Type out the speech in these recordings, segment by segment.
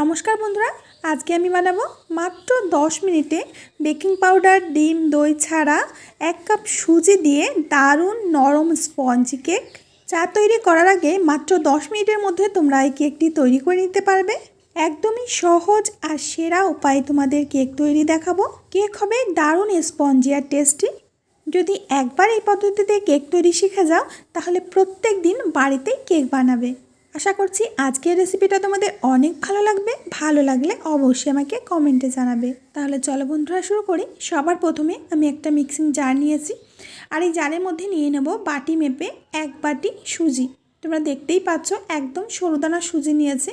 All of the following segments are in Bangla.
নমস্কার বন্ধুরা, আজকে আমি বানাবো মাত্র দশ মিনিটে বেকিং পাউডার, ডিম, দই ছাড়া এক কাপ সুজি দিয়ে দারুণ নরম স্পঞ্জি কেক। চা তৈরি করার আগে মাত্র দশ মিনিটের মধ্যে তোমরা এই কেকটি তৈরি করে নিতে পারবে। একদমই সহজ আর সেরা উপায়ে তোমাদের কেক তৈরি দেখাবো। কেক হবে দারুণ স্পঞ্জি আর টেস্টি। যদি একবার এই পদ্ধতিতে কেক তৈরি শিখে যাও, তাহলে প্রত্যেক দিন বাড়িতেই কেক বানাবে। আশা করছি আজকের রেসিপিটা তোমাদের অনেক ভালো লাগবে। ভালো লাগলে অবশ্যই আমাকে কমেন্টে জানাবে। তাহলে চলো বন্ধুরা, শুরু করি। সবার প্রথমে আমি একটা মিক্সিং জার নিয়েছি। আর এই জারের মধ্যে নিয়ে নেব বাটি মেপে এক বাটি সুজি। তোমরা দেখতেই পাচ্ছ, একদম সরু দানা সুজি নিয়েছি।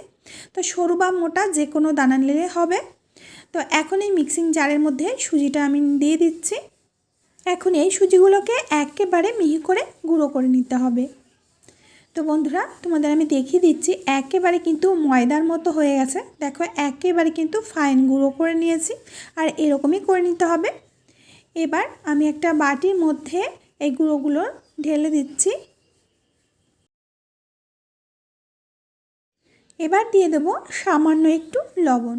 তো সরু বা মোটা যে কোনো দানা নিলে হবে। তো এখন এই মিক্সিং জারের মধ্যে সুজিটা আমি দিয়ে দিচ্ছি। এখন এই সুজিগুলোকে একেবারে মিহি করে গুঁড়ো করে নিতে হবে। তো বন্ধুরা, তোমাদের আমি দেখিয়ে দিচ্ছি, একেবারে কিন্তু ময়দার মতো হয়ে গেছে। দেখো, একেবারে কিন্তু ফাইন গুঁড়ো করে নিয়েছি, আর এরকমই করে নিতে হবে। এবার আমি একটা বাটির মধ্যে এই গুঁড়োগুলো ঢেলে দিচ্ছি। এবার দিয়ে দেবো সামান্য একটু লবণ।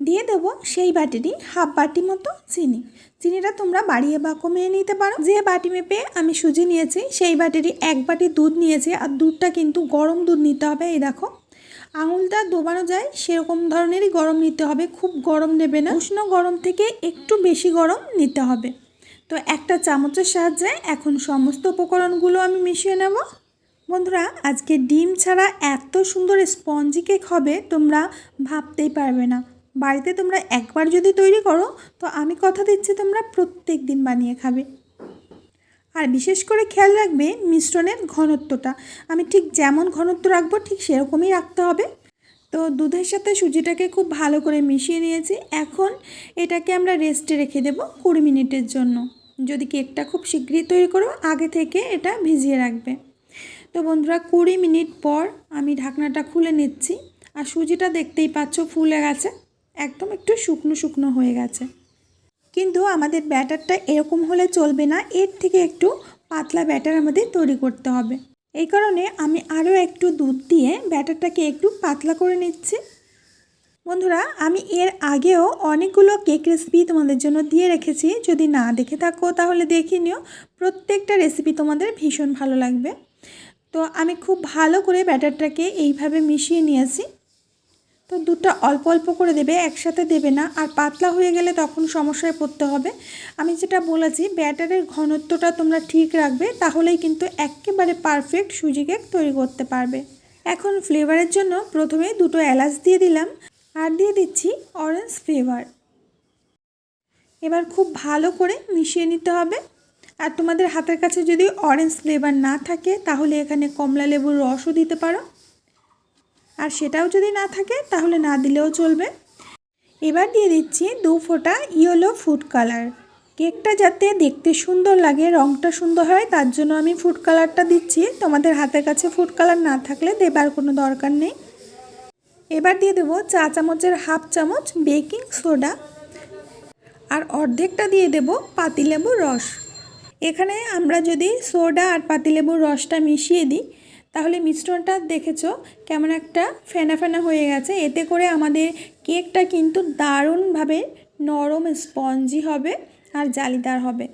দিয়ে দেবো সেই বাটিরই হাফ বাটি মতো চিনি। চিনিটা তোমরা বাড়িয়ে বা কমিয়ে নিতে পারো। যে বাটি মেপে আমি সুজি নিয়েছি, সেই বাটিরই এক বাটি দুধ নিয়েছি, আর দুধটা কিন্তু গরম দুধ নিতে হবে, এই দেখো। আঙুলটা ডোবানো যায়, সেরকম ধরনেরই গরম নিতে হবে, খুব গরম নেবে না। উষ্ণ গরম থেকে একটু বেশি গরম নিতে হবে। তো একটা চামচের সাহায্যে এখন সমস্ত উপকরণগুলো আমি মিশিয়ে নেব। বন্ধুরা, আজকে ডিম ছাড়া এত সুন্দর স্পঞ্জি কেক হবে, তোমরা ভাবতেই পারবে না। বাড়িতে তোমরা একবার যদি তৈরি করো, তো আমি কথা দিচ্ছি তোমরা প্রত্যেক দিন বানিয়ে খাবে। আর বিশেষ করে খেয়াল রাখবে মিশ্রণের ঘনত্বটা। আমি ঠিক যেমন ঘনত্ব রাখব, ঠিক সেরকমই রাখতে হবে। তো দুধের সাথে সুজিটাকে খুব ভালো করে মিশিয়ে নিয়েছি। এখন এটাকে আমরা রেস্টে রেখে দেব কুড়ি মিনিটের জন্য। যদি কেকটা খুব শীঘ্রই তৈরি করো, আগে থেকে এটা ভিজিয়ে রাখবে। তো বন্ধুরা, কুড়ি মিনিট পর আমি ঢাকনাটা খুলে নিচ্ছি। আর সুজিটা দেখতেই পাচ্ছ ফুলে গেছে। একদম একটু শুকনো শুকনো হয়ে গেছে। কিন্তু আমাদের ব্যাটারটা এরকম হলে চলবে না, এর থেকে একটু পাতলা ব্যাটার আমাদের তৈরি করতে হবে। এই কারণে আমি আরও একটু দুধ দিয়ে ব্যাটারটাকে একটু পাতলা করে নিচ্ছি। বন্ধুরা, আমি এর আগেও অনেকগুলো কেক রেসিপি তোমাদের জন্য দিয়ে রেখেছি। যদি না দেখে থাকো তাহলে দেখে নিও। প্রত্যেকটা রেসিপি তোমাদের ভীষণ ভালো লাগবে। তো আমি খুব ভালো করে ব্যাটারটাকে এইভাবে মিশিয়ে নিয়েছি। তো দুধটা অল্প অল্প করে দেবে, একসাথে দেবে না। আর পাতলা হয়ে গেলে তখন সমস্যায় পড়তে হবে। আমি যেটা বলেছি, ব্যাটারের ঘনত্বটা তোমরা ঠিক রাখবে, তাহলেই কিন্তু একেবারে পারফেক্ট সুজি কেক তৈরি করতে পারবে। এখন ফ্লেভারের জন্য প্রথমে দুটো এলাচ দিয়ে দিলাম, আর দিয়ে দিচ্ছি অরেঞ্জ ফ্লেভার। এবার খুব ভালো করে মিশিয়ে নিতে হবে। আর তোমাদের হাতের কাছে যদি অরেঞ্জ ফ্লেভার না থাকে, তাহলে এখানে কমলা লেবুর রসও দিতে পারো। আর সেটাও যদি না থাকে, তাহলে না দিলেও চলবে। এবার দিয়ে দিচ্ছি দু ফোঁটা ইয়েলো ফুড কালার। কেকটা যাতে দেখতে সুন্দর লাগে রঙটা সুন্দর হয়, তার জন্য আমি ফুড কালারটা দিচ্ছি। তোমাদের হাতের কাছে ফুড কালার না থাকলে দেবার কোনো দরকার নেই। এবার দিয়ে দেবো চা চামচের হাফ চামচ বেকিং সোডা। আর অর্ধেকটা দিয়ে দেবো পাতিলেবুর রস। এখানে আমরা যদি সোডা আর পাতিলেবুর রসটা মিশিয়ে দিই তাহলে মিশ্রণটা দেখেছ? কেমন একটা ফেনা ফেনা হয়ে গেছে। এতে করে আমাদের কেকটা কিন্তু দারুণভাবে নরম স্পঞ্জি হবে আর জালিদার হবে।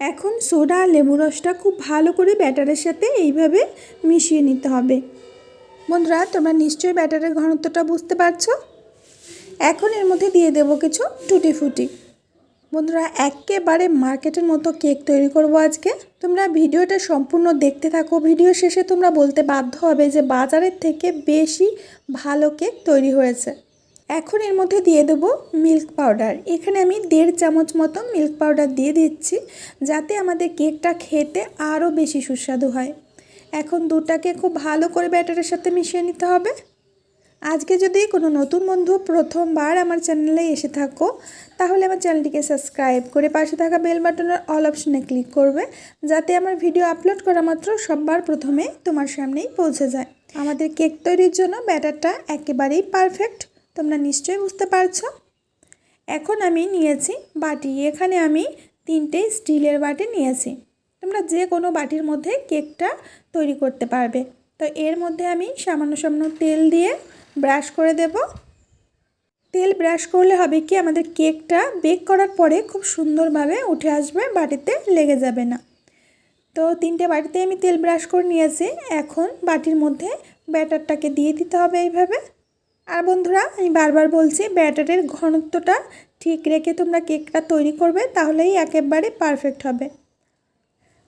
এখন সোডা আর লেবু রসটা খুব ভালো করে ব্যাটারের সাথে এইভাবে মিশিয়ে নিতে হবে। বন্ধুরা, তোমরা নিশ্চয়ই ব্যাটারের ঘনত্বটা বুঝতে পারছ? এখন এর মধ্যে দিয়ে দেবো কিছু টুটি ফুটি বন্ধুরা, একেবারে মার্কেটের মতো কেক তৈরি করব আজকে। তোমরা ভিডিওটা সম্পূর্ণ দেখতে থাকো। ভিডিও শেষে তোমরা বলতে বাধ্য হবে যে বাজারের থেকে বেশি ভালো কেক তৈরি হয়েছে। এখন এর মধ্যে দিয়ে দেবো মিল্ক পাউডার। এখানে আমি দেড় চামচ মতো মিল্ক পাউডার দিয়ে দিচ্ছি, যাতে আমাদের কেকটা খেতে আরও বেশি সুস্বাদু হয়। এখন দুটাকে খুব ভালো করে ব্যাটারের সাথে মিশিয়ে নিতে হবে। আজকে যদি কোনো নতুন বন্ধু প্রথমবার আমার চ্যানেলে এসে থাকো, তাহলে আমার চ্যানেলটিকে সাবস্ক্রাইব করে পাশে থাকা বেল বাটনের অল অপশনে ক্লিক করবে, যাতে আমার ভিডিও আপলোড করা মাত্র সববার প্রথমে তোমার সামনেই পৌঁছে যায়। আমাদের কেক তৈরির জন্য ব্যাটারটা একেবারেই পারফেক্ট, তোমরা নিশ্চয়ই বুঝতে পারছ। এখন আমি নিয়েছি বাটি, এখানে আমি তিনটে স্টিলের বাটি নিয়েছি। তোমরা যে কোনো বাটির মধ্যে কেকটা তৈরি করতে পারবে। তো এর মধ্যে আমি সামান্য সামান্য তেল দিয়ে ব্রাশ করে দেব। তেল ব্রাশ করলে হবে কি, আমাদের কেকটা বেক করার পরে খুব সুন্দরভাবে উঠে আসবে, বাটিতে লেগে যাবে না। তো তিনটে বাটিতে আমি তেল ব্রাশ করে নিয়েছি, এখন বাটির মধ্যে ব্যাটারটাকে দিয়ে দিতে হবে এইভাবে। আর বন্ধুরা, আমি বারবার বলছি, ব্যাটারের ঘনত্বটা ঠিক রেখে তোমরা কেকটা তৈরি করবে, তাহলেই একেবারে পারফেক্ট হবে।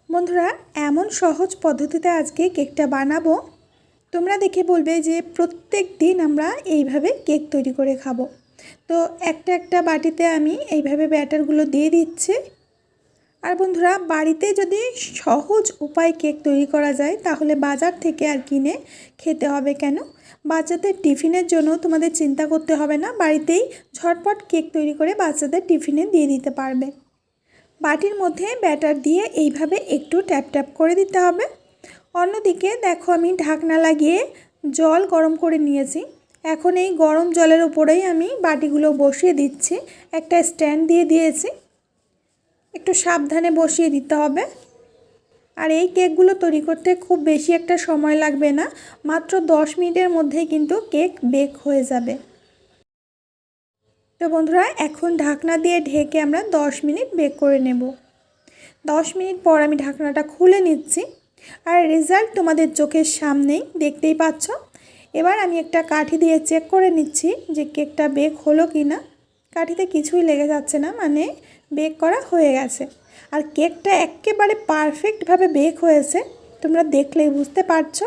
বন্ধুরা, এমন সহজ পদ্ধতিতে আজকে কেকটা বানাবো তোমরা দেখে বলবে যে প্রত্যেক দিন আমরা এইভাবে কেক তৈরি করে খাব। তো একটা একটা বাটিতে আমি এইভাবে ব্যাটারগুলো দিয়ে দিচ্ছি। আর বন্ধুরা, বাড়িতে যদি সহজ উপায় কেক তৈরি করা যায়, তাহলে বাজার থেকে আর কিনে খেতে হবে কেন? বাচ্চাদের টিফিনের জন্য তোমাদের চিন্তা করতে হবে না, বাড়িতেই ঝটপট কেক তৈরি করে বাচ্চাদের টিফিনে দিয়ে দিতে পারবে। বাটির মধ্যে ব্যাটার দিয়ে এইভাবে একটু ট্যাপ ট্যাপ করে দিতে হবে। অন্যদিকে দেখো আমি ঢাকনা লাগিয়ে জল গরম করে নিয়েছি। এখন এই গরম জলের উপরেই আমি বাটিগুলো বসিয়ে দিচ্ছি। একটা স্ট্যান্ড দিয়ে দিয়েছি। একটু সাবধানে বসিয়ে দিতে হবে। আর এই কেকগুলো তৈরি করতে খুব বেশি একটা সময় লাগবে না। মাত্র দশ মিনিটের মধ্যেই কিন্তু কেক বেক হয়ে যাবে। তো বন্ধুরা, এখন ঢাকনা দিয়ে ঢেকে আমরা দশ মিনিট বেক করে নেব। দশ মিনিট পর আমি ঢাকনাটা খুলে নিচ্ছি। আর রেজাল্ট তোমাদের চোখের সামনেই দেখতেই পাচ্ছ। এবার আমি একটা কাঠি দিয়ে চেক করে নিচ্ছি যে কেকটা বেক হলো কি না কাঠিতে কিছুই লেগে যাচ্ছে না মানে বেক করা হয়ে গেছে। আর কেকটা একেবারে পারফেক্টভাবে বেক হয়েছে, তোমরা দেখলেই বুঝতে পারছ।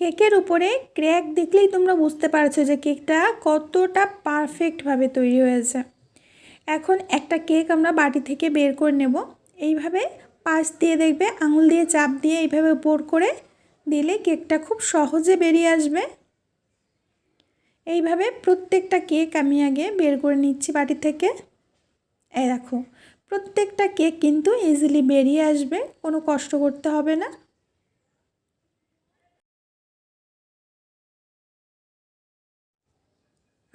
কেকের উপরে ক্র্যাক দেখলেই তোমরা বুঝতে পারছ যে কেকটা কতটা পারফেক্টভাবে তৈরি হয়েছে। এখন একটা কেক আমরা বাটি থেকে বের করে নেব। এইভাবে পাশ দিয়ে দেখবে, আঙুল দিয়ে চাপ দিয়ে এইভাবে উপর করে দিলে কেকটা খুব সহজে বেরিয়ে আসবে। এইভাবে প্রত্যেকটা কেক আমি আগে বের করে নিচ্ছি বাটি থেকে। এই দেখো, প্রত্যেকটা কেক কিন্তু ইজিলি বেরিয়ে আসবে, কোনো কষ্ট করতে হবে না।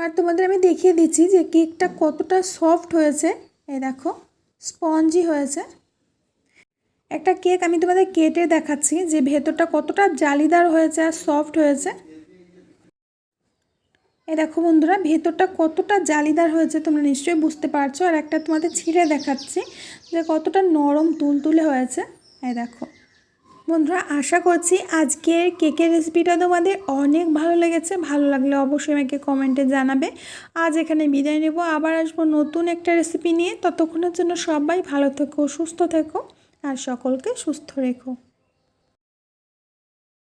আর তোমাদের আমি দেখিয়ে দিচ্ছি যে কেকটা কতটা সফট হয়েছে। এই দেখো, স্পঞ্জি হয়েছে। একটা কেক আমি তোমাদের কেটে দেখাচ্ছি যে ভেতরটা কতটা জালিদার হয়েছে আর সফট হয়েছে। এই দেখো বন্ধুরা, ভেতরটা কতটা জালিদার হয়েছে তোমরা নিশ্চয়ই বুঝতে পারছ। আর একটা তোমাদের ছিঁড়ে দেখাচ্ছি যে কতটা নরম, তুলতুলে হয়েছে। এই দেখো। বন্ধুরা, আশা করছি আজকের কেকের রেসিপিটা তোমাদের অনেক ভালো লেগেছে। ভালো লাগলে অবশ্যই আমাকে কমেন্টে জানাবে। আজ এখানে বিদায় নেব। আবার আসব নতুন একটা রেসিপি নিয়ে। ততক্ষণের জন্য সবাই ভালো থেকো, সুস্থ থেকো আর সকলকে সুস্থ রেখো।